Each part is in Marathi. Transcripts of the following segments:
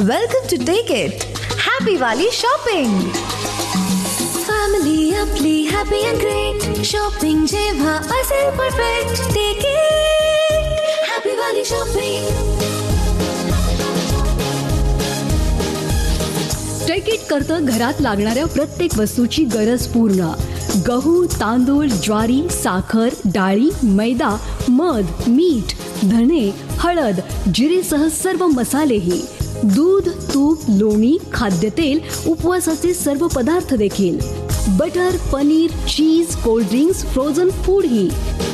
Welcome to take it happy वाली शॉपिंग फॅमिली आपली हॅपी अँड ग्रेट शॉपिंग जेव्हा असेल परफेक्ट टेक इट हॅपी वाली शॉपिंग टेकिट करतं घरात लागणाऱ्या प्रत्येक वस्तूची गरज पूर्ण. गहू तांदूळ ज्वारी साखर डाळी मैदा मध मीठ धणे हळद जिरेसह सर्व मसालेही. दूध तूप लोणी खाद्यतेल उपवासाचे सर्व पदार्थ देखील. Butter paneer cheese cold drinks frozen food ही.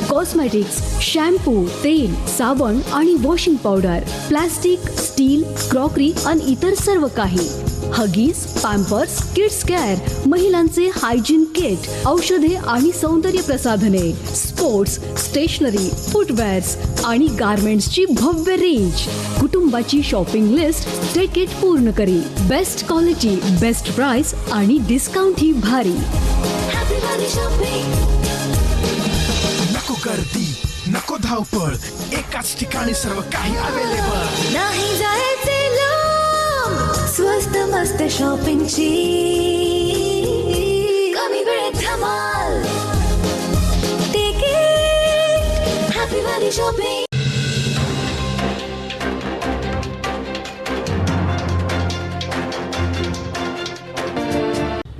कॉस्मेटिक्स शॅम्पू तेल साबण आणि washing powder plastic steel crockery आणि इतर सर्व काही. हगीज पॅम्पर्स किड्स केअर महिलांचे हायजीन किट औषधे आणि सौंदर्य प्रसाधने स्पोर्ट्स स्टेशनरी फुटवेअर्स आणि गार्मेंट्सची भव्य रेंज कुटुंबाची शॉपिंग लिस्ट टेकेट पूर्ण करी. बेस्ट क्वालिटी बेस्ट प्राइस आणि डिस्काउंट ही भारी. नको गर्दी नको धावपळ. एकाच ठिकाणी सर्व काही अवेलेबल नाही जायचे स्वस्त मस्त शॉपिंगची कमी वेळेत धमाल. टेक इट हॅपी वाली शॉपिंग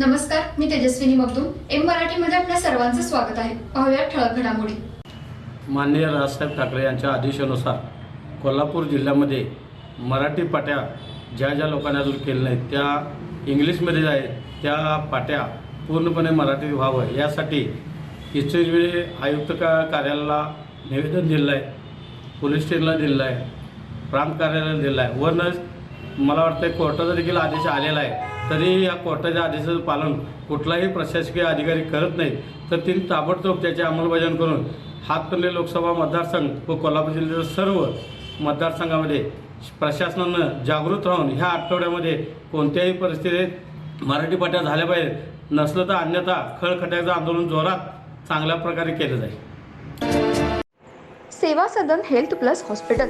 नमस्कार मी तेजस्विनी मगदूम. एम मराठीमध्ये आपल्या सर्वांचं स्वागत आहे. पाहूया ठळक घडामोडी. माननीय राजसाहेब ठाकरे यांच्या आदेशानुसार कोल्हापूर जिल्ह्यामध्ये मराठी पाट्या ज्या ज्या लोकांनी अजून केल्या नाहीत त्या इंग्लिशमध्ये ज्या आहेत त्या पाट्या पूर्णपणे मराठीत व्हावं यासाठी इस्टेजवे आयुक्त का कार्यालयाला निवेदन दिलं आहे पोलीस स्टेशनला दिलेलं आहे प्रांत कार्यालयाला दिलं आहे. वरनच मला वाटतं कोर्टाचा देखील आदेश आलेला आहे. तरी या कोर्टाच्या आदेशाचं पालन कुठलाही प्रशासकीय अधिकारी करत नाहीत तर त्यांनी ताबडतोब त्याची अंमलबजावणी करून हातकणंगले लोकसभा मतदारसंघ व कोल्हापूर जिल्ह्यातील सर्व मतदारसंघामध्ये प्रशासनानं जागृत राहून ह्या आठवड्यामध्ये कोणत्याही परिस्थितीत मराठी पाट्या झाल्या पाहिजेत नसलं तर अन्यथा खळखट्याचं आंदोलन जोरात चांगल्या प्रकारे केलं जाईल. Seva Sadan health plus hospital.